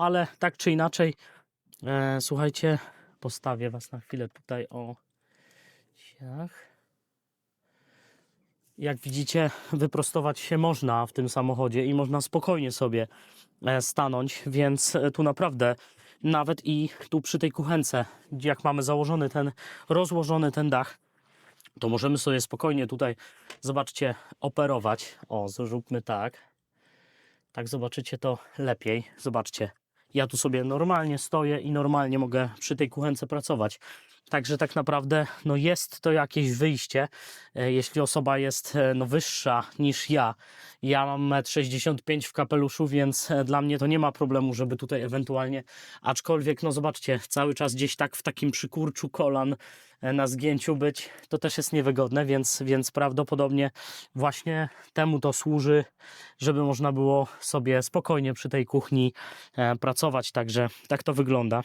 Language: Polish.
Ale tak czy inaczej, e, słuchajcie, postawię Was na chwilę tutaj o siach. Jak widzicie, wyprostować się można w tym samochodzie i można spokojnie sobie e, stanąć, więc e, tu naprawdę nawet i tu przy tej kuchence, jak mamy założony ten, rozłożony ten dach, to możemy sobie spokojnie tutaj, zobaczcie, operować. O, zróbmy tak. Tak zobaczycie to lepiej. Zobaczcie, ja tu sobie normalnie stoję i normalnie mogę przy tej kuchence pracować. Także tak naprawdę no jest to jakieś wyjście, e, jeśli osoba jest e, no, wyższa niż ja. Ja mam 1,65 m w kapeluszu, więc e, dla mnie to nie ma problemu, żeby tutaj ewentualnie, aczkolwiek no zobaczcie, cały czas gdzieś tak w takim przykurczu kolan na zgięciu być, to też jest niewygodne, więc, więc prawdopodobnie właśnie temu to służy, żeby można było sobie spokojnie przy tej kuchni e, Także tak to wygląda.